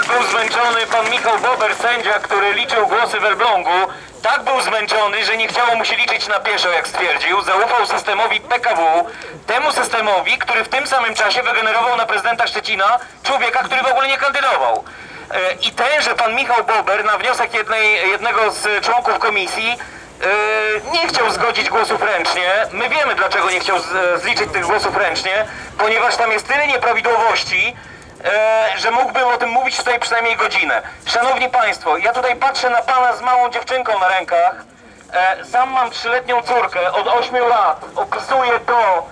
jak był zmęczony pan Michał Bober, sędzia, który liczył głosy w Elblągu, tak był zmęczony, że nie chciało mu się liczyć na pieszo, jak stwierdził. Zaufał systemowi PKW, temu systemowi, który w tym samym czasie wygenerował na prezydenta Szczecina człowieka, który w ogóle nie kandydował. E, I tenże pan Michał Bober na wniosek jednej, jednego z członków komisji e, nie chciał zgodzić głosów ręcznie. My wiemy, dlaczego nie chciał z- zliczyć tych głosów ręcznie, ponieważ tam jest tyle nieprawidłowości, e, że mógłbym o tym mówić tutaj przynajmniej godzinę. Szanowni Państwo, ja tutaj patrzę na Pana z małą dziewczynką na rękach. E, Sam mam trzyletnią córkę od 8 lat. Opisuję to,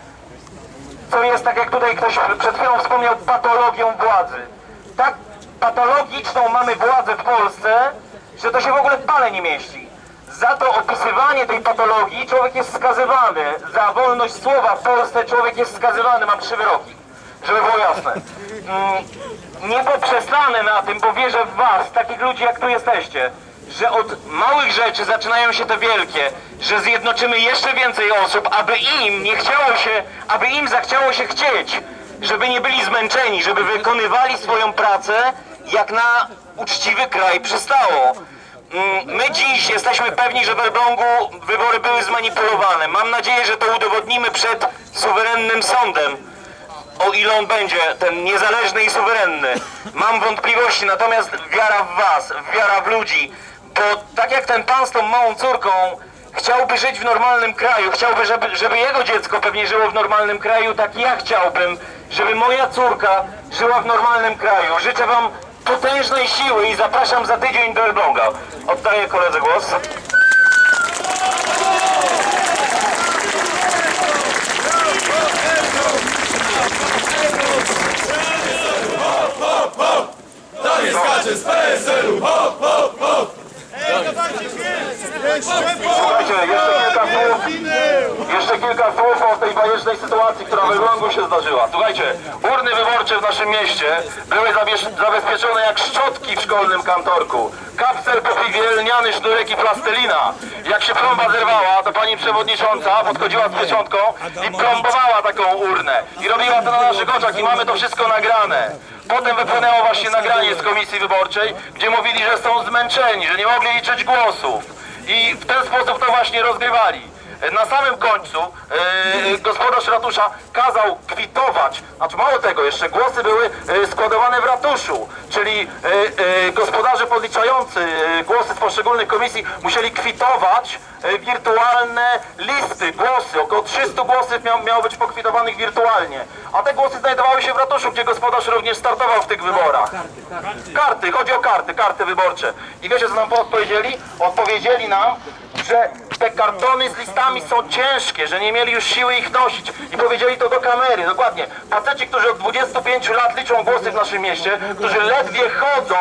co jest, tak jak tutaj ktoś przed chwilą wspomniał, patologią władzy. Tak patologiczną mamy władzę w Polsce, że to się w ogóle w pale nie mieści. Za to opisywanie tej patologii człowiek jest skazywany. Za wolność słowa w Polsce człowiek jest skazywany. Mam trzy wyroki, żeby było jasne. Mm, Nie poprzestanę na tym, bo wierzę w was, takich ludzi jak tu jesteście, że od małych rzeczy zaczynają się te wielkie, że zjednoczymy jeszcze więcej osób, aby im nie chciało się, aby im zachciało się chcieć, żeby nie byli zmęczeni, żeby wykonywali swoją pracę jak na uczciwy kraj przystało. Mm, My dziś jesteśmy pewni, że w Elblągu wybory były zmanipulowane. Mam nadzieję, że to udowodnimy przed suwerennym sądem o ile on będzie ten niezależny i suwerenny. Mam wątpliwości, natomiast wiara w was, wiara w ludzi, bo tak jak ten pan z tą małą córką chciałby żyć w normalnym kraju, chciałby, żeby, żeby jego dziecko pewnie żyło w normalnym kraju, tak ja chciałbym, żeby moja córka żyła w normalnym kraju. Życzę wam potężnej siły i zapraszam za tydzień do Elbląga. Oddaję koledze głos. Skacze z PSL-u, hop, hop, hop! Słuchajcie, jeszcze kilka słów, jeszcze kilka słów o tej bajecznej sytuacji, która w Elblągu się zdarzyła. Słuchajcie, urny wyborcze w naszym mieście były zabezpieczone jak szczotki w szkolnym kantorku. Kapsel po piwie, lniany sznurek i plastelina. Jak się plomba zerwała, to pani przewodnicząca podchodziła z pieczątką i plombowała taką urnę. I robiła to na naszych oczach i mamy to wszystko nagrane. Potem wypłynęło właśnie nagranie z komisji wyborczej, gdzie mówili, że są zmęczeni, że nie mogli liczyć głosów. I w ten sposób to właśnie rozgrywali. Na samym końcu e, gospodarz ratusza kazał kwitować, znaczy mało tego, jeszcze głosy były e, składowane w ratuszu, czyli e, e, gospodarze podliczający e, głosy z poszczególnych komisji musieli kwitować wirtualne listy, głosy. Około 300 głosów miał, miało być pokwitowanych wirtualnie. A te głosy znajdowały się w ratuszu, gdzie gospodarz również startował w tych wyborach. Karty, chodzi o karty, karty wyborcze. I wiecie co nam odpowiedzieli? Odpowiedzieli nam, że te kartony z listami są ciężkie, że nie mieli już siły ich nosić. I powiedzieli to do kamery, dokładnie. Faceci, którzy od 25 lat liczą głosy w naszym mieście, którzy ledwie chodzą,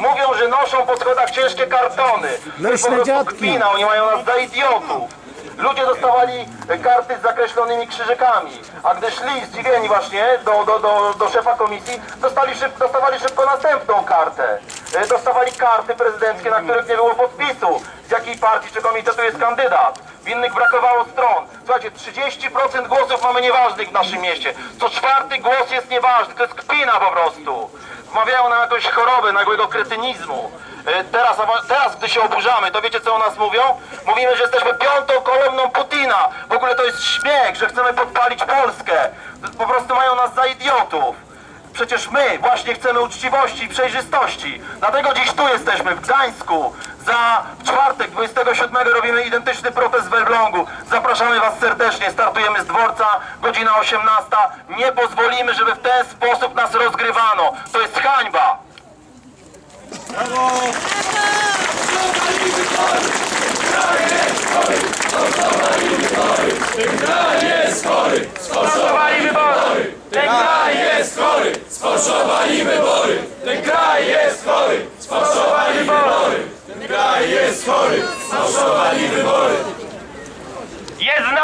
mówią, że noszą po schodach ciężkie kartony. Prostu dziadki. oni mają nas za idiotów. Ludzie dostawali karty z zakreślonymi krzyżykami, a gdy szli zdziwieni właśnie do, do, do, do szefa komisji, dostali szyb, dostawali szybko następną kartę. E, Dostawali karty prezydenckie, na których nie było podpisu, jakiej partii czy komitetu jest kandydat. W innych brakowało stron. Słuchajcie, 30% głosów mamy nieważnych w naszym mieście. Co czwarty głos jest nieważny, to jest kpina po prostu. Wmawiają nam jakąś chorobę nagłego kretynizmu. E, Teraz, teraz, gdy się oburzamy, to wiecie co o nas mówią? Mówimy, że jesteśmy piątą kolumną Putina. W ogóle to jest śmiech, że chcemy podpalić Polskę. Po prostu mają nas za idiotów. Przecież my właśnie chcemy uczciwości i przejrzystości. Dlatego dziś tu jesteśmy, w Gdańsku. Za czwartek, 27 robimy identyczny protest w Elblągu. Zapraszamy Was serdecznie, startujemy z dworca, godzina 18. Nie pozwolimy, żeby w ten sposób nas rozgrywano. To jest hańba. Jest chory, Sfałszowali wybory! ten kraj jest chory, sfałszowali wybory. Ten kraj jest chory, sfałszowali wybory. Ten kraj jest chory, sfałszowali wybory. Jest